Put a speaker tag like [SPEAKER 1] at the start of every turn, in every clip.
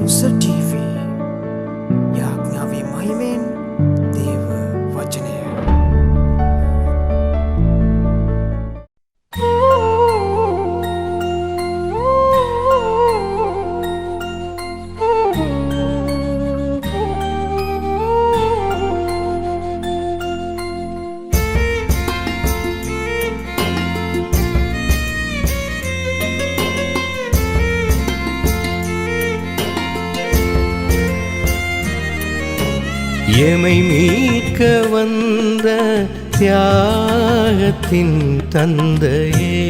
[SPEAKER 1] Musa TV. Yaknavi Mahimin.
[SPEAKER 2] எமை மீட்க வந்த தியாகத்தின் தந்தையே.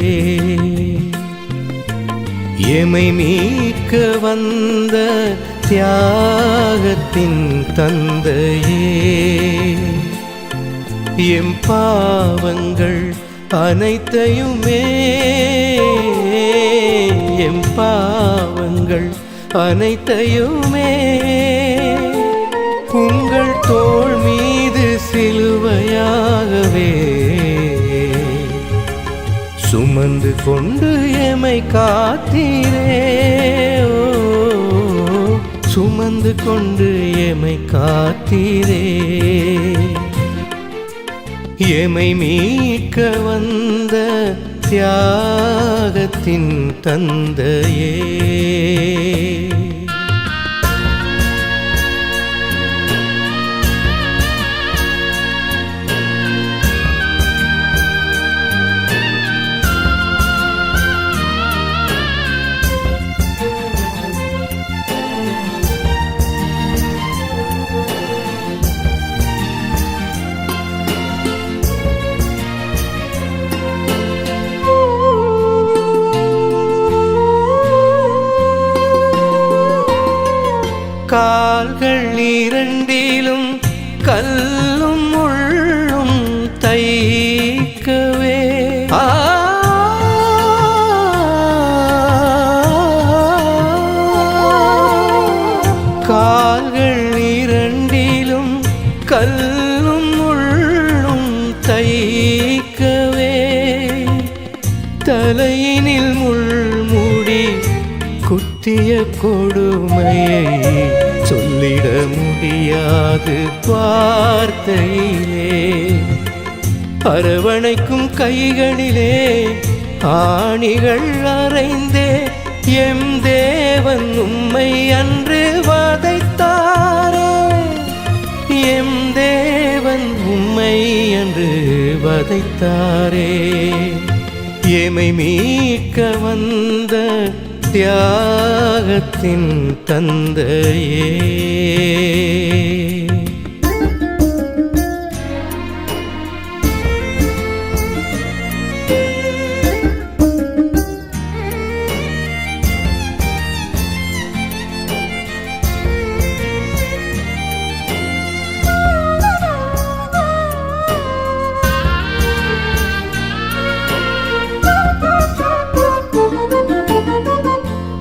[SPEAKER 2] எமை மீட்க வந்த தியாகத்தின் தந்தையே. எம் பாவங்கள் அனைத்தையுமே எம் பாவங்கள் அனைத்தையுமே உங்கள் தோல் மீது சிலுவையாகவே. சுமந்து கொண்டு எமை காத்தீரே. சுமந்து கொண்டு எமை காத்தீரே. எமை மீட்க வந்த தியாகத்தின் தந்தையே. கால்கள் இரண்டிலும் கல்லும் முள்ளும் தைக்கவே. ஆ. கால்கள் இரண்டிலும் கல்லும் முள்ளும் தைக்கவே. தலையினில் முள்முடி குத்திய கொடுமையை சொல்லிட முடியாது வார்த்தையிலே. அரவணைக்கும் கைகளிலே ஆணிகள் அறைந்தே எம் தேவன் உம்மை அன்று வதைத்தாரே. எம் தேவன் உம்மை அன்று வதைத்தாரே. எமை மீட்க வந்த தியாகத்தின் தந்தையே.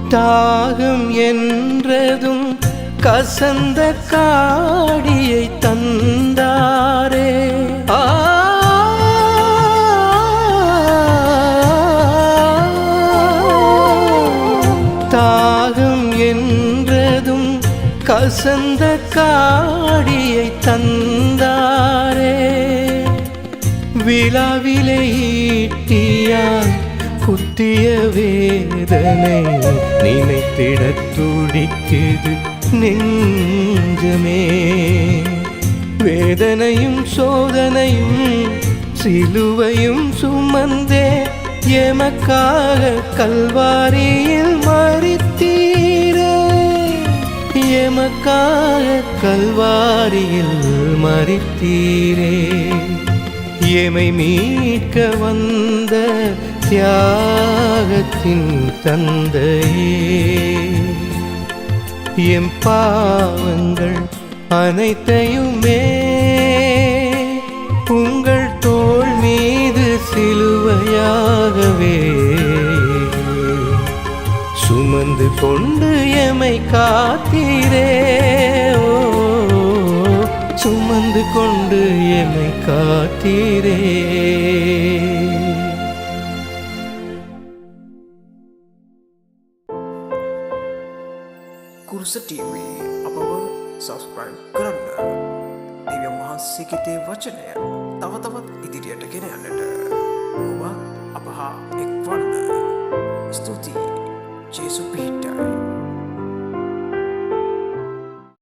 [SPEAKER 2] தாகம் என்றதும் கசந்த காடியை தந்தாரே. தாகம் என்றதும் கசந்த காடியை தந்தாரே. விழாவிலே ஈட்டியால் குத்திய வேதனை நினைத்திட துடிக்குது நெஞ்சமே. வேதனையும் சோதனையும் சிலுவையும் சுமந்தே. எமக்காக கல்வாரியில் மறித்தீரே எமக்காக கல்வாரியில் மறித்தீரே எமை மீட்க வந்த தியாகத்தின் தந்தையே எம் பாவங்கள் அனைத்தையுமே உங்கள் தோல் மீது சிலுவையாகவே சுமந்து கொண்டு எமை காத்தீரே. சுமந்து கொண்டு எமை காத்தீரே.
[SPEAKER 1] කුරුස TV අපව සස්ක්‍රයිබ් කරන්න. දෙවියන් වහන්සේගේ දේ වචනය තව තවත් ඉදිරියට ගෙන යන්නට. ඔබ අප හා එක්වන්න. ස්තුතියි. ජේසු පිහිටයි